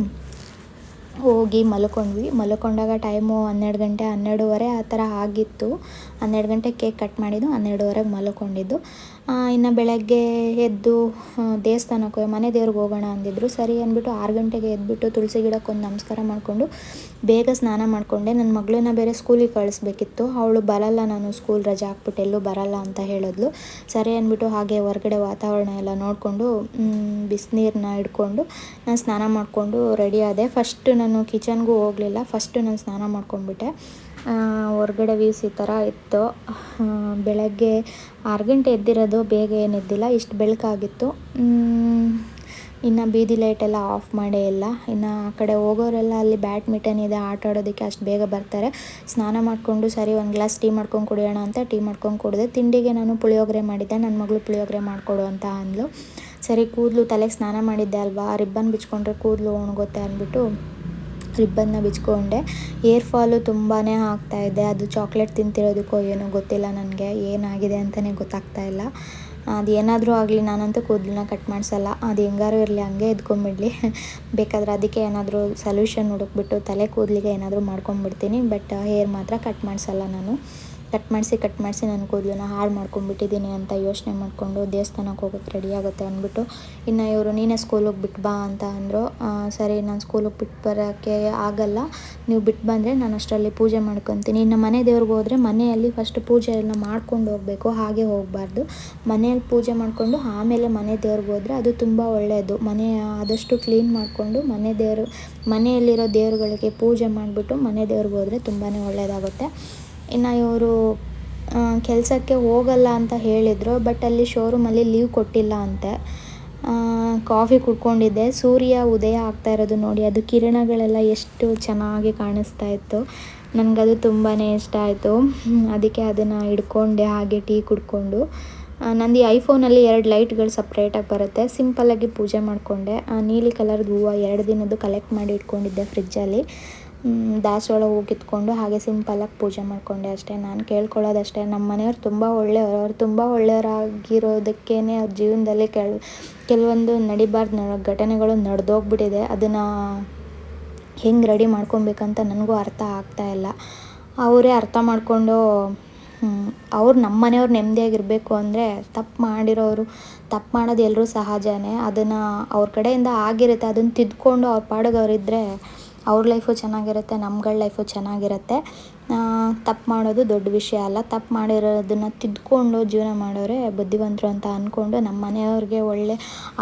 ಹೋಗಿ ಮಲ್ಕೊಂಡ್ವಿ. ಮಲ್ಕೊಂಡಾಗ ಟೈಮು ಹನ್ನೆರಡು ಗಂಟೆ ಹನ್ನೆರಡುವರೆ ಆ ಥರ ಆಗಿತ್ತು. ಹನ್ನೆರಡು ಗಂಟೆ ಕೇಕ್ ಕಟ್ ಮಾಡಿದ್ದು, ಹನ್ನೆರಡುವರೆಗೆ ಮಲ್ಕೊಂಡಿದ್ದು. ಇನ್ನು ಬೆಳಗ್ಗೆ ಎದ್ದು ದೇವಸ್ಥಾನಕ್ಕೆ ಮನೆ ದೇವ್ರಿಗೆ ಹೋಗೋಣ ಅಂದಿದ್ರು. ಸರಿ ಅಂದ್ಬಿಟ್ಟು ಆರು ಗಂಟೆಗೆ ಎದ್ಬಿಟ್ಟು ತುಳಸಿ ಗಿಡಕ್ಕೆ ಒಂದು ನಮಸ್ಕಾರ ಮಾಡಿಕೊಂಡು ಬೇಗ ಸ್ನಾನ ಮಾಡಿಕೊಂಡೆ. ನನ್ನ ಮಗಳನ್ನ ಬೇರೆ ಸ್ಕೂಲಿಗೆ ಕಳಿಸ್ಬೇಕಿತ್ತು. ಅವಳು ಬರಲ್ಲ, ನಾನು ಸ್ಕೂಲ್ ರಜೆ ಹಾಕ್ಬಿಟ್ಟು ಎಲ್ಲೂ ಬರಲ್ಲ ಅಂತ ಹೇಳಿದ್ಲು. ಸರಿ ಅಂದ್ಬಿಟ್ಟು ಹಾಗೆ ಹೊರಗಡೆ ವಾತಾವರಣ ಎಲ್ಲ ನೋಡಿಕೊಂಡು ಬಿಸಿನೀರನ್ನ ಹಿಡ್ಕೊಂಡು ನಾನು ಸ್ನಾನ ಮಾಡಿಕೊಂಡು ರೆಡಿ ಆದೆ. ಫಸ್ಟ್ ನಾನು ಕಿಚನ್ಗೂ ಹೋಗಲಿಲ್ಲ. ಫಸ್ಟು ನಾನು ಸ್ನಾನ ಮಾಡ್ಕೊಂಡ್ಬಿಟ್ಟೆ. ಹೊರ್ಗಡೆ ವ್ಯೂಸ್ ಈ ಥರ ಇತ್ತು ಬೆಳಗ್ಗೆ ಆರು ಗಂಟೆ ಎದ್ದಿರೋದು, ಬೇಗ ಏನಿದ್ದಿಲ್ಲ ಇಷ್ಟು ಬೆಳಕಾಗಿತ್ತು. ಇನ್ನು ಬೀದಿ ಲೈಟೆಲ್ಲ ಆಫ್ ಮಾಡೇ ಇಲ್ಲ. ಇನ್ನು ಆ ಕಡೆ ಹೋಗೋರೆಲ್ಲ ಅಲ್ಲಿ ಬ್ಯಾಡ್ಮಿಂಟನ್ ಇದೆ, ಆಟ ಆಡೋದಕ್ಕೆ ಅಷ್ಟು ಬೇಗ ಬರ್ತಾರೆ. ಸ್ನಾನ ಮಾಡಿಕೊಂಡು ಸರಿ, ಒಂದು ಗ್ಲಾಸ್ ಟೀ ಮಾಡ್ಕೊಂಡು ಕುಡಿಯೋಣ ಅಂತ ಟೀ ಮಾಡ್ಕೊಂಡು ಕುಡಿದೆ. ತಿಂಡಿಗೆ ನಾನು ಪುಳಿಯೋಗರೆ ಮಾಡಿದ್ದೆ ನನ್ನ ಮಗಳು ಪುಳಿಯೋಗರೆ ಮಾಡಿಕೊಡು ಅಂತ ಅಂದ್ಲು. ಸರಿ, ಕೂದಲು ತಲೆಗೆ ಸ್ನಾನ ಮಾಡಿದ್ದೆ ಅಲ್ವಾ, ರಿಬ್ಬನ್ ಬಿಚ್ಕೊಂಡ್ರೆ ಕೂದಲು ಒಣಗುತ್ತೆ ಅಂದ್ಬಿಟ್ಟು ರಿಬ್ಬನ್ನ ಬಿಚ್ಕೊಂಡೆ. ಏರ್ ಫಾಲು ತುಂಬಾ ಆಗ್ತಾ ಇದೆ. ಅದು ಚಾಕ್ಲೇಟ್ ತಿಂತಿರೋದಕ್ಕೋ ಏನೋ ಗೊತ್ತಿಲ್ಲ ನನಗೆ. ಏನಾಗಿದೆ ಅಂತಲೇ ಗೊತ್ತಾಗ್ತಾ ಇಲ್ಲ. ಅದು ಏನಾದರೂ ಆಗಲಿ, ನಾನಂತೂ ಕೂದಲನ್ನ ಕಟ್ ಮಾಡಿಸಲ್ಲ. ಅದು ಹೆಂಗಾರು ಇರಲಿ, ಹಂಗೆ ಎದ್ಕೊಂಬಿಡಲಿ ಬೇಕಾದ್ರೆ ಅದಕ್ಕೆ ಏನಾದರೂ ಸೊಲ್ಯೂಷನ್ ಹುಡುಕ್ಬಿಟ್ಟು ತಲೆ ಕೂದಲಿಗೆ ಏನಾದರೂ ಮಾಡ್ಕೊಂಬಿಡ್ತೀನಿ. ಬಟ್ ಹೇರ್ ಮಾತ್ರ ಕಟ್ ಮಾಡಿಸಲ್ಲ ನಾನು. ಕಟ್ ಮಾಡಿಸಿ ಕಟ್ ಮಾಡಿಸಿ ನನ್ನ ಕೂದಲನ್ನ ಹಾಳು ಮಾಡ್ಕೊಂಡ್ಬಿಟ್ಟಿದ್ದೀನಿ ಅಂತ ಯೋಚನೆ ಮಾಡಿಕೊಂಡು ದೇವಸ್ಥಾನಕ್ಕೆ ಹೋಗೋಕ್ಕೆ ರೆಡಿ ಆಗುತ್ತೆ ಅಂದ್ಬಿಟ್ಟು, ಇನ್ನು ಇವರು, ನೀನೇ ಸ್ಕೂಲಿಗೆ ಬಿಟ್ಟು ಬಾ ಅಂತ ಅಂದರು. ಸರಿ, ನಾನು ಸ್ಕೂಲಿಗೆ ಬಿಟ್ಟು ಬರೋಕ್ಕೆ ಆಗಲ್ಲ. ನೀವು ಬಿಟ್ಟು ಬಂದರೆ ನಾನು ಅಷ್ಟರಲ್ಲಿ ಪೂಜೆ ಮಾಡ್ಕೊತೀನಿ. ಇನ್ನು ಮನೆ ದೇವ್ರಿಗೆ ಹೋದರೆ ಮನೆಯಲ್ಲಿ ಫಸ್ಟ್ ಪೂಜೆ ಎಲ್ಲ ಮಾಡ್ಕೊಂಡು ಹೋಗಬೇಕು, ಹಾಗೆ ಹೋಗಬಾರ್ದು. ಮನೆಯಲ್ಲಿ ಪೂಜೆ ಮಾಡಿಕೊಂಡು ಆಮೇಲೆ ಮನೆ ದೇವ್ರಿಗೆ ಹೋದರೆ ಅದು ತುಂಬ ಒಳ್ಳೆಯದು ಮನೆ ಆದಷ್ಟು ಕ್ಲೀನ್ ಮಾಡಿಕೊಂಡು ಮನೆ ದೇವರು, ಮನೆಯಲ್ಲಿರೋ ದೇವರುಗಳಿಗೆ ಪೂಜೆ ಮಾಡಿಬಿಟ್ಟು ಮನೆ ದೇವ್ರಿಗೆ ಹೋದರೆ ತುಂಬಾ ಒಳ್ಳೆಯದಾಗುತ್ತೆ ಇನ್ನು ಇವರು ಕೆಲಸಕ್ಕೆ ಹೋಗಲ್ಲ ಅಂತ ಹೇಳಿದರು ಬಟ್ ಅಲ್ಲಿ ಶೋರೂಮಲ್ಲಿ ಲೀವ್ ಕೊಟ್ಟಿಲ್ಲ ಅಂತೆ. ಕಾಫಿ ಕುಡ್ಕೊಂಡಿದ್ದೆ. ಸೂರ್ಯ, ಉದಯ ಆಗ್ತಾ ಇರೋದು ನೋಡಿ, ಅದು ಕಿರಣಗಳೆಲ್ಲ ಎಷ್ಟು ಚೆನ್ನಾಗಿ ಕಾಣಿಸ್ತಾ ಇತ್ತು. ನನಗದು ತುಂಬಾ ಇಷ್ಟ ಆಯಿತು. ಅದಕ್ಕೆ ಅದನ್ನು ಹಿಡ್ಕೊಂಡೆ ಹಾಗೆ ಟೀ ಕುಡ್ಕೊಂಡು. ನಂದು ಈ ಐಫೋನಲ್ಲಿ ಎರಡು ಲೈಟ್ಗಳು ಸಪ್ರೇಟಾಗಿ ಬರುತ್ತೆ. ಸಿಂಪಲ್ಲಾಗಿ ಪೂಜೆ ಮಾಡಿಕೊಂಡೆ. ನೀಲಿ ಕಲರ್ದು ಹೂವು ಎರಡು ದಿನದ್ದು ಕಲೆಕ್ಟ್ ಮಾಡಿ ಇಟ್ಕೊಂಡಿದ್ದೆ ಫ್ರಿಜ್ಜಲ್ಲಿ ದಾಸವಾಳ ಹೂ ಕಿತ್ಕೊಂಡು ಹಾಗೆ ಸಿಂಪಲ್ಲಾಗಿ ಪೂಜೆ ಮಾಡಿಕೊಂಡೆ ಅಷ್ಟೇ. ನಾನು ಕೇಳ್ಕೊಳ್ಳೋದಷ್ಟೇ ನಮ್ಮ ಮನೆಯವ್ರು ತುಂಬ ಒಳ್ಳೆಯವರು. ಅವ್ರು ತುಂಬ ಒಳ್ಳೆಯವರಾಗಿರೋದಕ್ಕೇ ಅವ್ರ ಜೀವನದಲ್ಲಿ ಕೆಲ್, ಕೆಲವೊಂದು ನಡಿಬಾರ್ದು ಘಟನೆಗಳು ನಡೆದೋಗ್ಬಿಟ್ಟಿದೆ. ಅದನ್ನು ಹೆಂಗೆ ರೆಡಿ ಮಾಡ್ಕೊಬೇಕಂತ ನನಗೂ ಅರ್ಥ ಆಗ್ತಾ ಇಲ್ಲ. ಅವರೇ ಅರ್ಥ ಮಾಡಿಕೊಂಡು ಅವ್ರು ನಮ್ಮ ಮನೆಯವ್ರು ನೆಮ್ಮದಿಯಾಗಿರಬೇಕು ಅಂದರೆ ತಪ್ಪು ಮಾಡಿರೋರು, ತಪ್ಪು ಮಾಡೋದು ಎಲ್ಲರೂ ಸಹಜನೇ. ಅದನ್ನು ಅವ್ರ ಕಡೆಯಿಂದ ಆಗಿರುತ್ತೆ. ಅದನ್ನು ತಿದ್ಕೊಂಡು ಅವ್ರ ಪಾಡಿಗೆ ಅವರಿದ್ದರೆ ಅವ್ರ ಲೈಫು ಚೆನ್ನಾಗಿರುತ್ತೆ, ನಮ್ಗಳ ಲೈಫು ಚೆನ್ನಾಗಿರುತ್ತೆ. ತಪ್ಪು ಮಾಡೋದು ದೊಡ್ಡ ವಿಷಯ ಅಲ್ಲ. ತಪ್ಪು ಮಾಡಿರೋದನ್ನು ತಿದ್ಕೊಂಡು ಜೀವನ ಮಾಡೋರೆ ಬುದ್ಧಿವಂತರು ಅಂತ ಅಂದ್ಕೊಂಡು ನಮ್ಮ ಮನೆಯವ್ರಿಗೆ ಒಳ್ಳೆ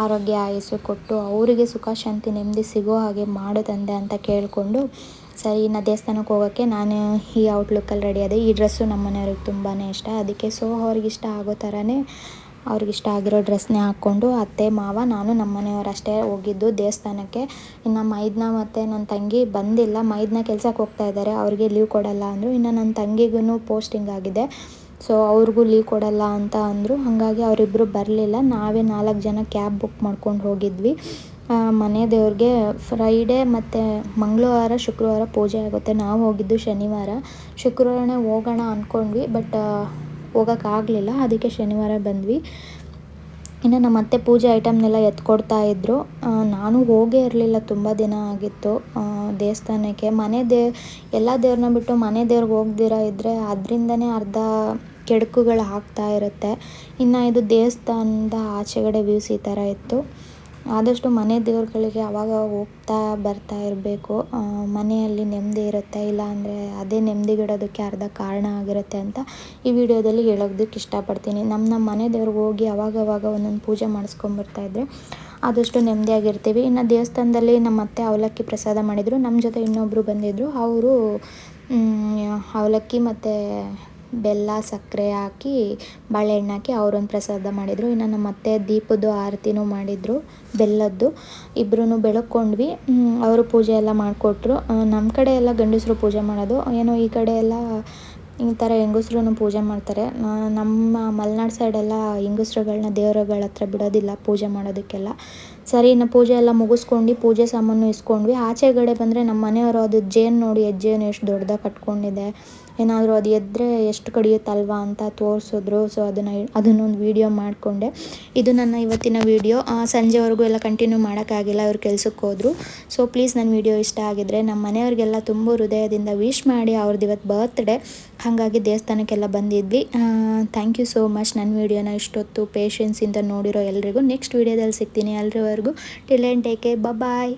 ಆರೋಗ್ಯ, ಆಯಸ್ಸು ಕೊಟ್ಟು ಅವರಿಗೆ ಸುಖ, ಶಾಂತಿ, ನೆಮ್ಮದಿ ಸಿಗೋ ಹಾಗೆ ಮಾಡು ತಂದೆ ಅಂತ ಕೇಳಿಕೊಂಡು ಸರಿ, ಇನ್ನು ದೇವಸ್ಥಾನಕ್ಕೆ ಹೋಗೋಕ್ಕೆ ನಾನು ಈ ಔಟ್ಲುಕ್ಕಲ್ಲಿ ರೆಡಿ ಆದೆ. ಈ ಡ್ರೆಸ್ಸು ನಮ್ಮ ಮನೆಯವ್ರಿಗೆ ತುಂಬಾ ಇಷ್ಟ. ಅದಕ್ಕೆ ಸೊ ಅವ್ರಿಗೆ ಇಷ್ಟ ಆಗೋ ಥರನೇ ಅವ್ರಿಗೆ ಇಷ್ಟ ಆಗಿರೋ ಡ್ರೆಸ್ನೇ ಹಾಕ್ಕೊಂಡು ಅತ್ತೆ, ಮಾವ, ನಾನು ನಮ್ಮ ಮನೆಯವರಷ್ಟೇ ಹೋಗಿದ್ದು ದೇವಸ್ಥಾನಕ್ಕೆ. ಇನ್ನು ಮೈದ್ನ ಮತ್ತು ನನ್ನ ತಂಗಿ ಬಂದಿಲ್ಲ. ಮೈದ್ನ ಕೆಲ್ಸಕ್ಕೆ ಹೋಗ್ತಾ ಇದ್ದಾರೆ. ಅವ್ರಿಗೆ ಲೀವ್ ಕೊಡಲ್ಲ ಅಂದರು. ಇನ್ನು ನನ್ನ ತಂಗಿಗೂ ಪೋಸ್ಟಿಂಗ್ ಆಗಿದೆ. ಸೊ ಅವ್ರಿಗೂ ಲೀವ್ ಕೊಡಲ್ಲ ಅಂತ ಅಂದರು. ಹಾಗಾಗಿ ಅವರಿಬ್ಬರು ಬರಲಿಲ್ಲ. ನಾವೇ ನಾಲ್ಕು ಜನ ಕ್ಯಾಬ್ ಬುಕ್ ಮಾಡ್ಕೊಂಡು ಹೋಗಿದ್ವಿ. ಮನೆ ದೇವ್ರಿಗೆ ಫ್ರೈಡೇ ಮತ್ತು ಮಂಗಳವಾರ, ಶುಕ್ರವಾರ ಪೂಜೆ ಆಗುತ್ತೆ. ನಾವು ಹೋಗಿದ್ದು ಶನಿವಾರ. ಶುಕ್ರವಾರನೇ ಹೋಗೋಣ ಅಂದ್ಕೊಂಡ್ವಿ ಬಟ್ ಹೋಗೋಕ್ಕಾಗಲಿಲ್ಲ. ಅದಕ್ಕೆ ಶನಿವಾರ ಬಂದ್ವಿ. ಇನ್ನು ನಮ್ಮ ಅತ್ತೆ ಪೂಜೆ ಐಟಮ್ನೆಲ್ಲ ಎತ್ಕೊಡ್ತಾ ಇದ್ದರು ನಾನು ಹೋಗೇ ಇರಲಿಲ್ಲ. ತುಂಬ ದಿನ ಆಗಿತ್ತು. ದೇವಸ್ಥಾನಕ್ಕೆ. ಮನೆ ದೇ, ಎಲ್ಲ ದೇವ್ರನ್ನ ಬಿಟ್ಟು ಮನೆ ದೇವ್ರಿಗೆ ಹೋಗ್ದಿರ ಇದ್ದರೆ ಅದರಿಂದನೇ ಅರ್ಧ ಕೆಡುಕುಗಳು ಆಗ್ತಾ ಇರುತ್ತೆ. ಇನ್ನು ಇದು ದೇವಸ್ಥಾನದ ಆಚೆಗಡೆ ವ್ಯೂಸ್ ಈ ಥರ ಇತ್ತು. ಆದಷ್ಟು ಮನೆ ದೇವ್ರುಗಳಿಗೆ ಅವಾಗ ಹೋಗ್ತಾ ಬರ್ತಾ ಇರಬೇಕು. ಮನೆಯಲ್ಲಿ ನೆಮ್ಮದಿ ಇರುತ್ತೆ. ಇಲ್ಲ ಅಂದರೆ ಅದೇ ನೆಮ್ಮದಿಗಿಡೋದಕ್ಕೆ ಅರ್ಧ ಕಾರಣ ಆಗಿರುತ್ತೆ ಅಂತ ಈ ವಿಡಿಯೋದಲ್ಲಿ ಹೇಳೋದಕ್ಕೆ ಇಷ್ಟಪಡ್ತೀನಿ. ನಮ್ಮ ನಮ್ಮ ಮನೆ ದೇವ್ರಿಗೆ ಹೋಗಿ ಅವಾಗವಾಗ ಒಂದೊಂದು ಪೂಜೆ ಮಾಡಿಸ್ಕೊಂಬರ್ತಾ ಇದ್ದರೆ ಆದಷ್ಟು ನೆಮ್ಮದಿಯಾಗಿರ್ತೀವಿ. ಇನ್ನು ದೇವಸ್ಥಾನದಲ್ಲಿ ನಮ್ಮ ಅತ್ತೆ ಅವಲಕ್ಕಿ ಪ್ರಸಾದ ಮಾಡಿದರು. ನಮ್ಮ ಜೊತೆ ಇನ್ನೊಬ್ಬರು ಬಂದಿದ್ದರು ಅವರು ಅವಲಕ್ಕಿ ಮತ್ತು ಬೆಲ್ಲ, ಸಕ್ಕರೆ ಹಾಕಿ ಬಾಳೆಹಣ್ಣು ಹಾಕಿ ಅವ್ರೊಂದು ಪ್ರಸಾದ ಮಾಡಿದರು. ಇನ್ನು ನಮ್ಮ ಅತ್ತೆ ದೀಪದ್ದು ಆರತಿನೂ ಮಾಡಿದರು, ಬೆಲ್ಲದ್ದು. ಇಬ್ಬರೂ ಬೆಳಕೊಂಡ್ವಿ. ಅವರು ಪೂಜೆ ಎಲ್ಲ ಮಾಡಿಕೊಟ್ರು. ನಮ್ಮ ಕಡೆ ಎಲ್ಲ ಗಂಡಸರು ಪೂಜೆ ಮಾಡೋದು. ಏನೋ, ಈ ಕಡೆ ಎಲ್ಲ ಈ ಥರ ಹೆಂಗಸ್ರು ಪೂಜೆ ಮಾಡ್ತಾರೆ. ನಮ್ಮ ಮಲೆನಾಡು ಸೈಡೆಲ್ಲ ಹೆಂಗಸ್ರುಗಳನ್ನ ದೇವರುಗಳ ಹತ್ರ ಬಿಡೋದಿಲ್ಲ ಪೂಜೆ ಮಾಡೋದಕ್ಕೆಲ್ಲ. ಸರಿ, ಇನ್ನು ಪೂಜೆ ಎಲ್ಲ ಮುಗಿಸ್ಕೊಂಡು ಪೂಜೆ ಸಾಮಾನು ಇಸ್ಕೊಂಡ್ವಿ. ಆಚೆಗಡೆ ಬಂದರೆ ನಮ್ಮ ಮನೆಯವರು ಅದು ಜೇನು ನೋಡಿ ಹೆಜ್ಜೆನು ಎಷ್ಟು ದೊಡ್ಡದಾಗಿ ಕಟ್ಕೊಂಡಿದೆ. ಏನಾದರೂ ಅದು ಎದ್ದರೆ ಎಷ್ಟು ಕಡಿಯುತ್ತಲ್ವಾ ಅಂತ ತೋರಿಸಿದ್ರು. ಸೊ ಅದನ್ನು ಅದನ್ನೊಂದು ವೀಡಿಯೋ ಮಾಡಿಕೊಂಡೆ. ಇದು ನನ್ನ ಇವತ್ತಿನ ವೀಡಿಯೋ ಸಂಜೆವರೆಗೂ ಎಲ್ಲ ಕಂಟಿನ್ಯೂ ಮಾಡೋಕ್ಕಾಗಿಲ್ಲ. ಇವ್ರು ಕೆಲ್ಸಕ್ಕೆ ಹೋದರು. ಸೊ ಪ್ಲೀಸ್ ನನ್ನ ವೀಡಿಯೋ ಇಷ್ಟ ಆಗಿದ್ರೆ ನಮ್ಮ ಮನೆಯವ್ರಿಗೆಲ್ಲ ತುಂಬ ಹೃದಯದಿಂದ ವಿಶ್ ಮಾಡಿ ಅವ್ರದ್ದು ಇವತ್ತು ಬರ್ತ್ಡೇ ಹಾಗಾಗಿ ದೇವಸ್ಥಾನಕ್ಕೆಲ್ಲ ಬಂದಿದ್ವಿ. ಥ್ಯಾಂಕ್ ಯು ಸೋ ಮಚ್ ನನ್ನ ವೀಡಿಯೋನ ಇಷ್ಟೊತ್ತು ಪೇಷನ್ಸಿಂದ ನೋಡಿರೋ ಎಲ್ರಿಗೂ. ನೆಕ್ಸ್ಟ್ ವೀಡಿಯೋದಲ್ಲಿ ಸಿಗ್ತೀನಿ ಎಲ್ರಿವರೆಗೂ. Till and take care bye